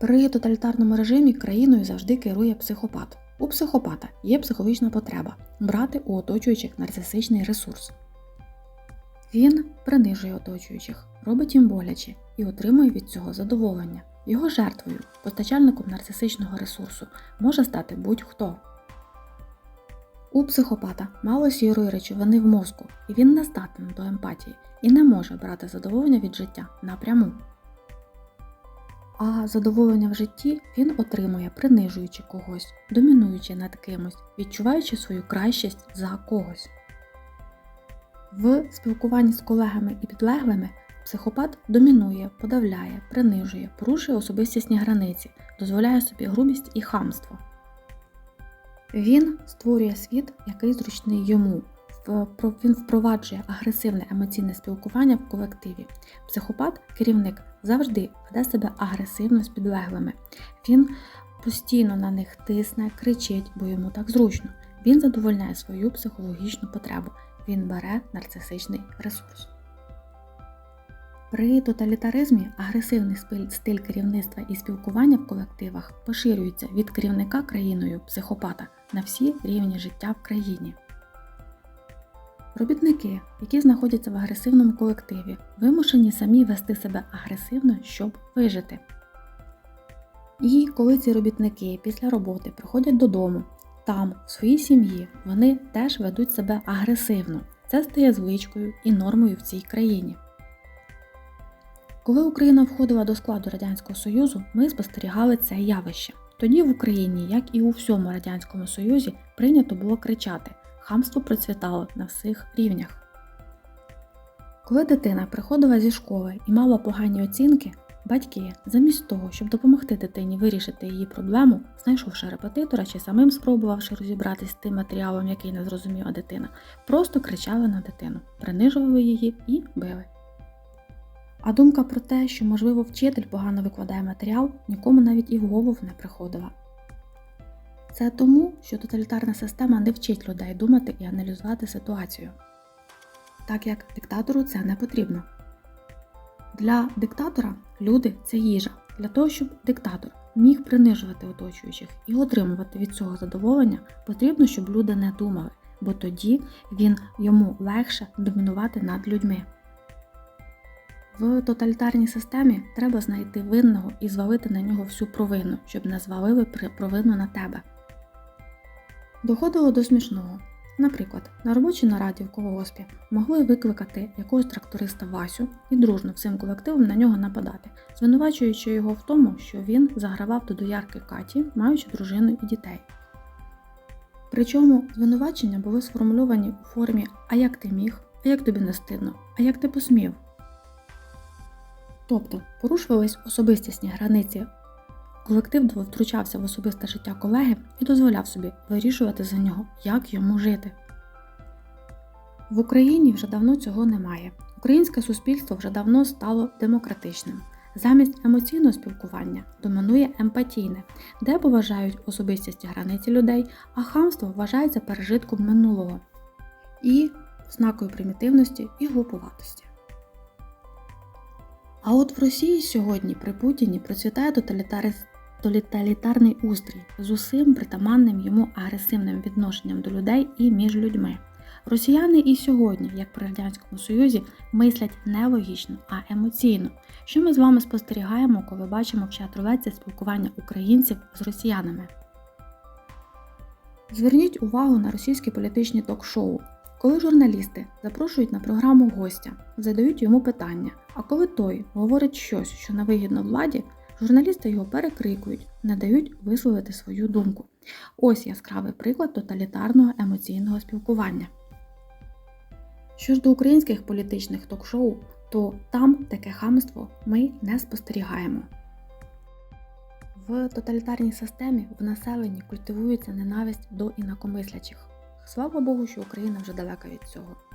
При тоталітарному режимі країною завжди керує психопат. У психопата є психологічна потреба брати у оточуючих нарцисичний ресурс. Він принижує оточуючих, робить їм боляче і отримує від цього задоволення. Його жертвою, постачальником нарцисичного ресурсу, може стати будь-хто. У психопата мало сірої речовини в мозку, і він не здатен до емпатії і не може брати задоволення від життя напряму. А задоволення в житті він отримує, принижуючи когось, домінуючи над кимось, відчуваючи свою кращість за когось. В спілкуванні з колегами і підлеглими психопат домінує, подавляє, принижує, порушує особистісні границі, дозволяє собі грубість і хамство. Він створює світ, який зручний йому. Він впроваджує агресивне емоційне спілкування в колективі. Психопат, керівник, завжди веде себе агресивно з підлеглими. Він постійно на них тисне, кричить, бо йому так зручно. Він задовольняє свою психологічну потребу. Він бере нарцисичний ресурс. При тоталітаризмі агресивний стиль керівництва і спілкування в колективах поширюється від керівника країною психопата на всі рівні життя в країні. Робітники, які знаходяться в агресивному колективі, вимушені самі вести себе агресивно, щоб вижити. І коли ці робітники після роботи приходять додому, там, в своїй сім'ї, вони теж ведуть себе агресивно. Це стає звичкою і нормою в цій країні. Коли Україна входила до складу Радянського Союзу, ми спостерігали це явище. Тоді в Україні, як і у всьому Радянському Союзі, прийнято було кричати хамство процвітало на всіх рівнях. Коли дитина приходила зі школи і мала погані оцінки, батьки, замість того, щоб допомогти дитині вирішити її проблему, знайшовши репетитора чи самим спробувавши розібратись з тим матеріалом, який не зрозуміла дитина, просто кричали на дитину, принижували її і били. А думка про те, що, можливо, вчитель погано викладає матеріал, нікому навіть і в голову не приходила. Це тому, що тоталітарна система не вчить людей думати і аналізувати ситуацію, так як диктатору це не потрібно. Для диктатора люди це їжа, для того, щоб диктатор міг принижувати оточуючих і отримувати від цього задоволення, потрібно, щоб люди не думали, бо тоді він йому легше домінувати над людьми. В тоталітарній системі треба знайти винного і звалити на нього всю провину, щоб не звалили провину на тебе. Доходило до смішного. Наприклад, на робочій нараді в колгоспі могли викликати якогось тракториста Васю і дружно всім колективом на нього нападати, звинувачуючи його в тому, що він загравав до доярки Каті, маючи дружину і дітей. Причому звинувачення були сформульовані у формі А як ти міг? А як тобі не стидно? А як ти посмів? Тобто порушувались особистісні границі. Колектив втручався в особисте життя колеги і дозволяв собі вирішувати за нього, як йому жити. В Україні вже давно цього немає. Українське суспільство вже давно стало демократичним. Замість емоційного спілкування домінує емпатійне, де поважають особистісті границі людей, а хамство вважається пережитком минулого і ознакою примітивності і глупуватості. А от в Росії сьогодні при Путіні процвітає тоталітари- тоталітарний устрій з усім притаманним йому агресивним відношенням до людей і між людьми. Росіяни і сьогодні, як при Радянському Союзі, мислять не логічно, а емоційно. Що ми з вами спостерігаємо, коли бачимо в чат-рулетці спілкування українців з росіянами? Зверніть увагу на російські політичні ток-шоу. Коли журналісти запрошують на програму гостя, задають йому питання, а коли той говорить щось, що невигідно владі, журналісти його перекрикують, не дають висловити свою думку. Ось яскравий приклад тоталітарного емоційного спілкування. Що ж до українських політичних ток-шоу, то там таке хамство ми не спостерігаємо. В тоталітарній системі в населенні культивується ненависть до інакомислячих. Слава Богу, що Україна вже далека від цього.